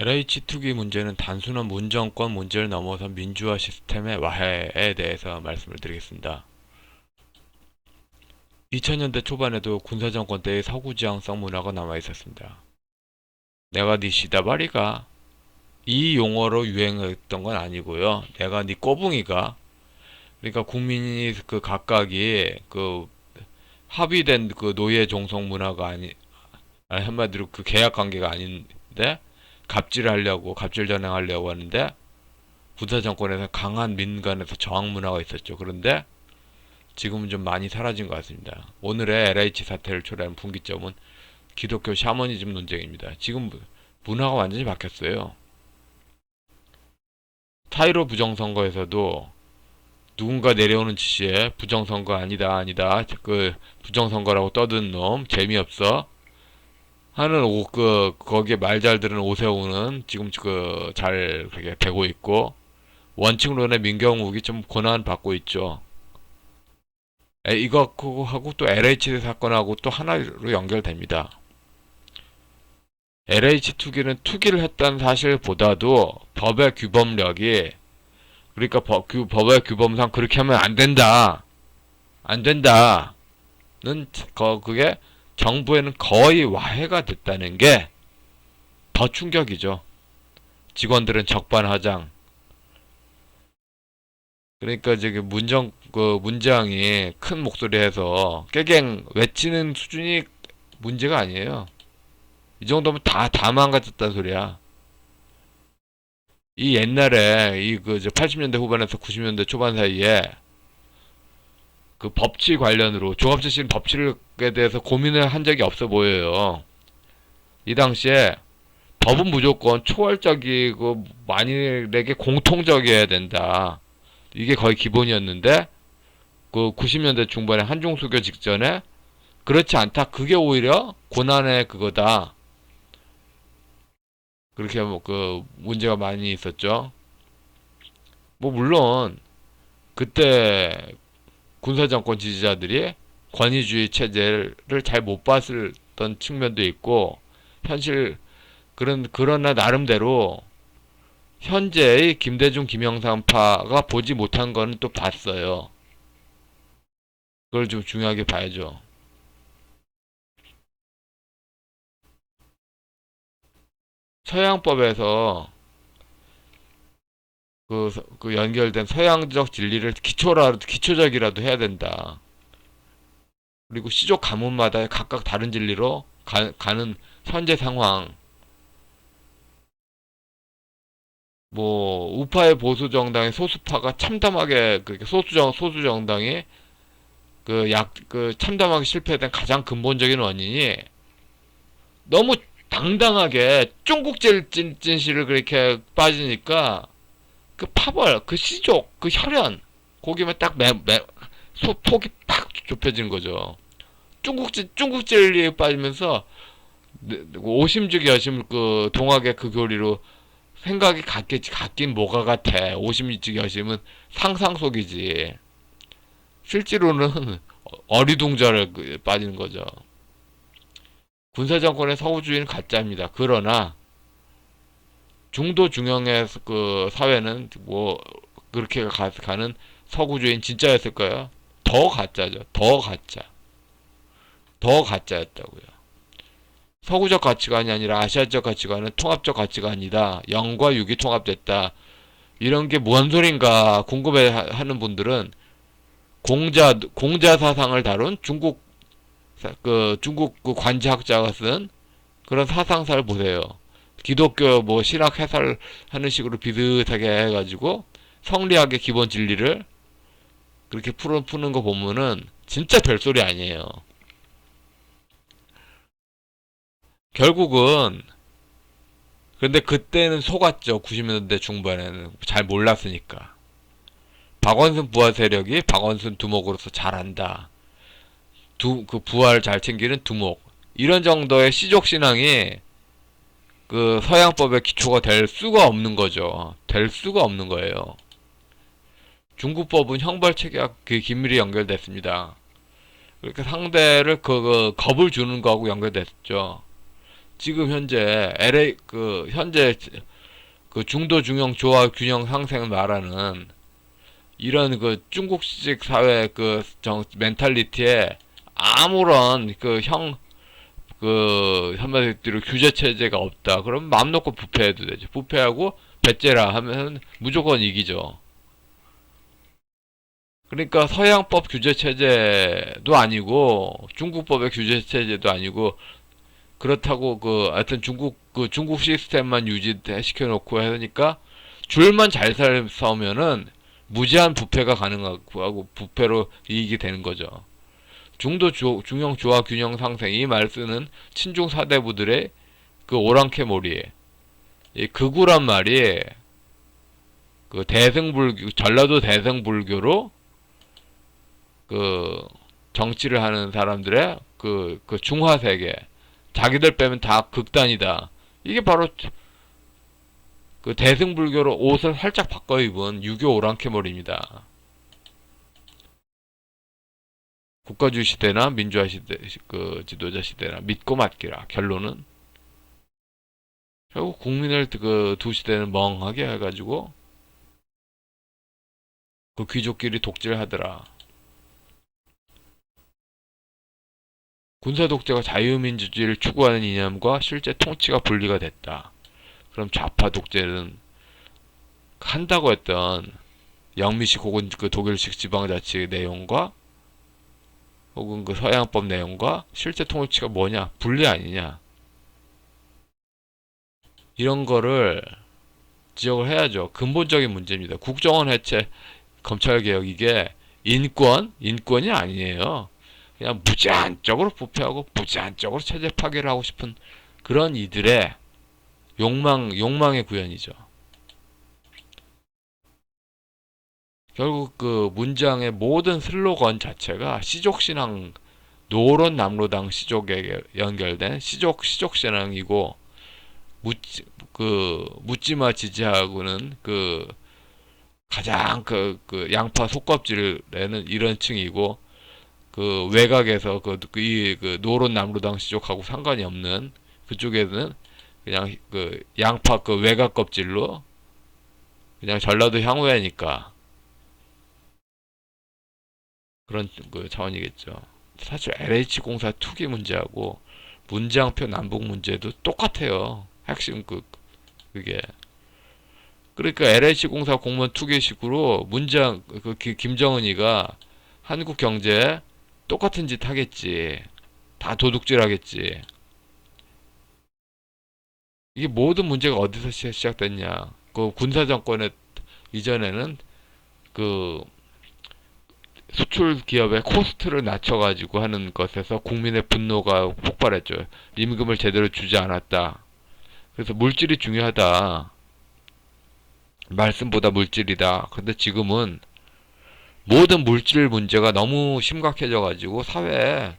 LH 투기 문제는 단순한 문정권 문제를 넘어서 민주화 시스템의 와해에 대해서 말씀을 드리겠습니다. 2000년대 초반에도 군사정권 때의 서구지향성 문화가 남아 있었습니다. 내가 네 시다 바리가 이 용어로 유행했던 건 아니고요. 내가 네 꼬붕이가 그러니까 국민이 그 각각이 그 합의된 그 노예 종속 문화가 아니 아니, 한마디로 그 계약 관계가 아닌데 갑질을 하려고 갑질 전행하려고 하는데 군사 정권에서 강한 민간에서 저항 문화가 있었죠. 그런데 지금은 좀 많이 사라진 것 같습니다. 오늘의 LH 사태를 초래한 분기점은 기독교 샤머니즘 논쟁입니다. 지금 문화가 완전히 바뀌었어요. 타이로 부정선거에서도 누군가 내려오는 지시에 부정선거 아니다 아니다 그 부정선거라고 떠든 놈 재미없어 하는 오, 그 거기에 말 잘 들은 오세훈은 지금 그 잘 그렇게 되고 있고 원칙론의 민경욱이 좀 고난 받고 있죠. 에, 이거 하고 또 LH 사건하고 또 하나로 연결됩니다. LH 투기는 투기를 했다는 사실보다도 법의 규범력이 그러니까 법, 규, 법의 규범상 그렇게 하면 안 된다. 안 된다 는 거 그게 정부에는 거의 와해가 됐다는 게 더 충격이죠. 직원들은 적반하장. 그러니까 저기 문정 그 문장이 큰 목소리에서 깨갱 외치는 수준이 문제가 아니에요. 이 정도면 다 다 망가졌다는 소리야. 이 옛날에 이 그 80년대 후반에서 90년대 초반 사이에 그 법치 관련으로 조합재 씨는 법치에 대해서 고민을 한 적이 없어 보여요. 이 당시에 법은 무조건 초월적이고 만일에게 공통적이어야 된다. 이게 거의 기본이었는데 그 90년대 중반에 한중수교 직전에 그렇지 않다. 그게 오히려 고난의 그거다. 그렇게 뭐 그 문제가 많이 있었죠. 뭐 물론 그때 군사정권 지지자들이 권위주의 체제를 잘 못 봤었던 측면도 있고 현실 그런 그러나 나름대로 현재의 김대중 김영삼파가 보지 못한 거는 또 봤어요. 그걸 좀 중요하게 봐야죠. 서양법에서 그, 서- 그 연결된 서양적 진리를 기초라도 기초적이라도 해야 된다. 그리고 시족 가문마다 각각 다른 진리로 가, 가는 현재 상황. 뭐 우파의 보수 정당의 소수파가 참담하게 그 소수정 소수 정당이 그약그 참담하게 실패된 가장 근본적인 원인이 너무 당당하게 중국질 진, 진실을 그렇게 빠지니까 그 파벌, 그 시족, 그 혈연 거기만 딱 매, 매, 소, 폭이 팍 좁혀지는 거죠. 중국질 중국질리에 빠지면서 네, 오심죽 여심 그 동학의 그 교리로 생각이 같겠지 같긴 뭐가 같아. 오심죽 여심은 상상 속이지. 실제로는 어리둥절에 그 빠지는 거죠. 군사정권의 서구주의는 가짜입니다. 그러나 중도 중형의 그 사회는 뭐 그렇게 가, 가는 서구주의는 진짜였을까요? 더 가짜죠. 더 가짜. 더 가짜였다고요. 서구적 가치관이 아니라 아시아적 가치관은 통합적 가치관이다. 0과 6이 통합됐다. 이런 게 뭔 소린가 궁금해 하는 분들은 공자 공자 사상을 다룬 중국 사- 그 중국 그 관지학자가 쓴 그런 사상사를 보세요. 기독교 뭐 신학 해설하는 식으로 비슷하게 해가지고 성리학의 기본 진리를 그렇게 풀어 푸는 거 보면은 진짜 별소리 아니에요. 결국은 근데 그때는 속았죠. 90년대 중반에는 잘 몰랐으니까. 박원순 부하 세력이 박원순 두목으로서 잘한다. 두, 그 부하를 잘 챙기는 두목. 이런 정도의 시족 신앙이 그 서양법의 기초가 될 수가 없는 거죠. 될 수가 없는 거예요. 중국법은 형벌 체계와 그 긴밀히 연결됐습니다. 그렇게 상대를 그, 그 겁을 주는 거하고 연결됐죠. 지금 현재 LA 그 현재 그 중도 중형 조화 균형 상생 말하는 이런 그 중국식 사회 그 정 멘탈리티에 아무런 그 형 그 한마디로 규제 체제가 없다. 그럼 마음 놓고 부패해도 되죠. 부패하고 배째라 하면 무조건 이기죠. 그러니까 서양법 규제 체제도 아니고 중국법의 규제 체제도 아니고 그렇다고 그 하여튼 중국 그 중국 시스템만 유지시켜 놓고 하니까 줄만 잘살 싸우면은 무제한 부패가 가능하고 하고 부패로 이익이 되는 거죠. 중도 주, 중형 조화 균형 상생 이 말 쓰는 친중 사대부들의 그 오랑캐몰이 이 극우란 말이 그 대승불교 전라도 대승불교로 그 정치를 하는 사람들의 그, 그 중화 세계 자기들 빼면 다 극단이다. 이게 바로 그 대승불교로 옷을 살짝 바꿔 입은 유교 오랑캐몰입니다. 국가주의 시대나 민주화 시대, 그 지도자 시대나 믿고 맡기라. 결론은 결국 국민을 그 두 시대는 멍하게 해가지고 그 귀족끼리 독재하더라. 군사 독재가 자유민주주의를 추구하는 이념과 실제 통치가 분리가 됐다. 그럼 좌파 독재는 한다고 했던 영미식 혹은 그 독일식 지방자치 내용과 혹은 그 서양법 내용과 실제 통치가 뭐냐 분리 아니냐 이런 거를 지적을 해야죠. 근본적인 문제입니다. 국정원 해체, 검찰개혁 이게 인권, 인권이 아니에요. 그냥 무제한적으로 부패하고 무제한적으로 체제 파괴를 하고 싶은 그런 이들의 욕망, 욕망의 구현이죠. 결국 그 문장의 모든 슬로건 자체가 시족신앙, 노론 남로당 시족에 연결된 시족, 시족신앙이고, 묻지, 그, 묻지마 지지하고는 그, 가장 그, 그 양파 속껍질을 내는 이런 층이고, 그 외곽에서 그, 그, 이, 그 노론 남로당 시족하고 상관이 없는 그쪽에는 그냥 그 양파 그 외곽 껍질로 그냥 전라도 향후회니까 그런 그 차원이겠죠. 사실 LH 공사 투기 문제하고 문장표 남북 문제도 똑같아요. 핵심 그 그게 그러니까 LH 공사 공무원 투기식으로 문장 그 기- 김정은이가 한국 경제에 똑같은 짓 하겠지. 다 도둑질 하겠지. 이게 모든 문제가 어디서 시- 시작됐냐? 그 군사 정권의 이전에는 그 수출 기업의 코스트를 낮춰가지고 하는 것에서 국민의 분노가 폭발했죠. 임금을 제대로 주지 않았다. 그래서 물질이 중요하다. 말씀보다 물질이다. 근데 지금은 모든 물질 문제가 너무 심각해져가지고 사회에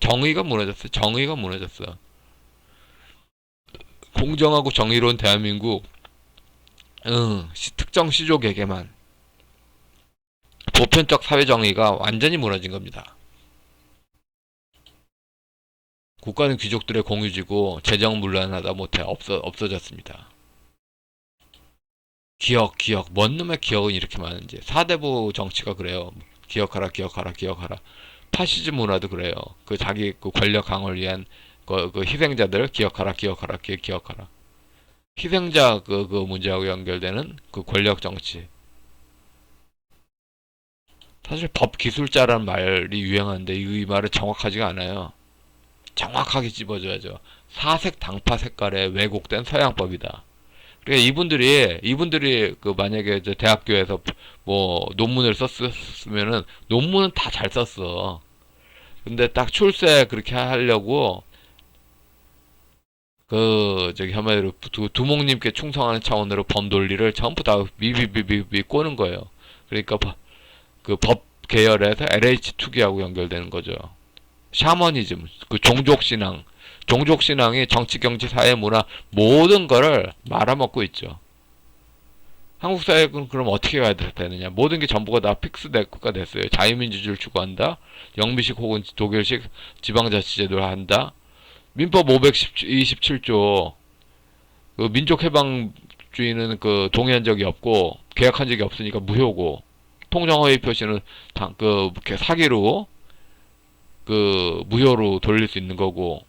정의가 무너졌어. 정의가 무너졌어. 공정하고 정의로운 대한민국, 응, 시- 특정 시족에게만 보편적 사회 정의가 완전히 무너진 겁니다. 국가는 귀족들의 공유지고 재정 물란하다 못해 없어 없어졌습니다. 기억, 기억, 뭔 놈의 기억은 이렇게 많은지 사대부 정치가 그래요. 기억하라, 기억하라, 기억하라. 파시즘 문화도 그래요. 그 자기 그 권력 강화를 위한 그, 그 희생자들 기억하라, 기억하라, 기, 기억하라. 희생자 그, 그 문제하고 연결되는 그 권력 정치. 사실 법 기술자라는 말이 유행하는데 이 말은 정확하지가 않아요. 정확하게 집어줘야죠. 사색 당파 색깔의 왜곡된 서양법이다. 그러니까 이분들이 이분들이 그 만약에 이제 대학교에서 뭐 논문을 썼으면은 논문은 다 잘 썼어. 근데 딱 출세 그렇게 하려고 그 저기 한마디로 두, 두목님께 충성하는 차원으로 법 논리를 전부 다 비비비비비 꼬는 거예요. 그러니까 그 법 계열에서 LH 투기하고 연결되는 거죠. 샤머니즘, 그 종족 신앙, 종족 신앙이 정치, 경제, 사회, 문화 모든 거를 말아먹고 있죠. 한국 사회는 그럼 어떻게 가야 되느냐? 모든 게 전부가 다 픽스가 됐어요. 자유민주주의를 추구한다. 영미식 혹은 독일식 지방자치제도를 한다. 민법 527조 그 민족해방주의는 그 동의한 적이 없고 계약한 적이 없으니까 무효고 통정허위 표시는 당, 그 사기로 그 무효로 돌릴 수 있는 거고.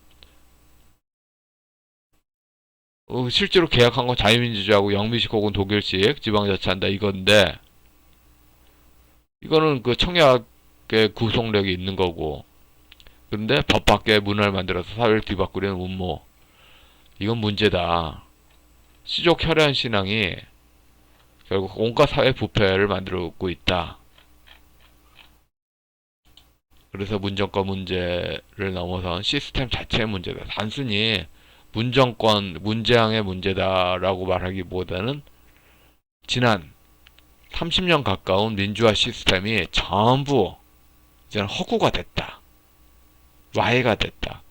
어, 실제로 계약한 건 자유민주주의하고 영미식 혹은 독일식 지방자치한다 이건데 이거는 그 청약의 구속력이 있는 거고. 그런데 법 밖에 문화를 만들어서 사회를 뒤바꾸려는 음모. 이건 문제다. 시족 혈연 신앙이 결국 온갖 사회 부패를 만들고 있다 그래서 문정권 문제를 넘어선 시스템 자체의 문제다 단순히 문정권 문재앙의 문제다라고 말하기보다는 지난 30년 가까운 민주화 시스템이 전부 이제는 허구가 됐다. 와해가 됐다.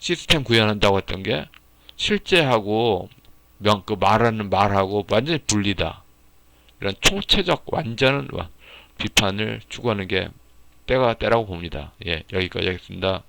시스템 구현한다고 했던 게 실제하고 명, 그 말하는 말하고 완전히 분리다. 이런 총체적 완전 비판을 추구하는 게 때가 때라고 봅니다. 예, 여기까지 하겠습니다.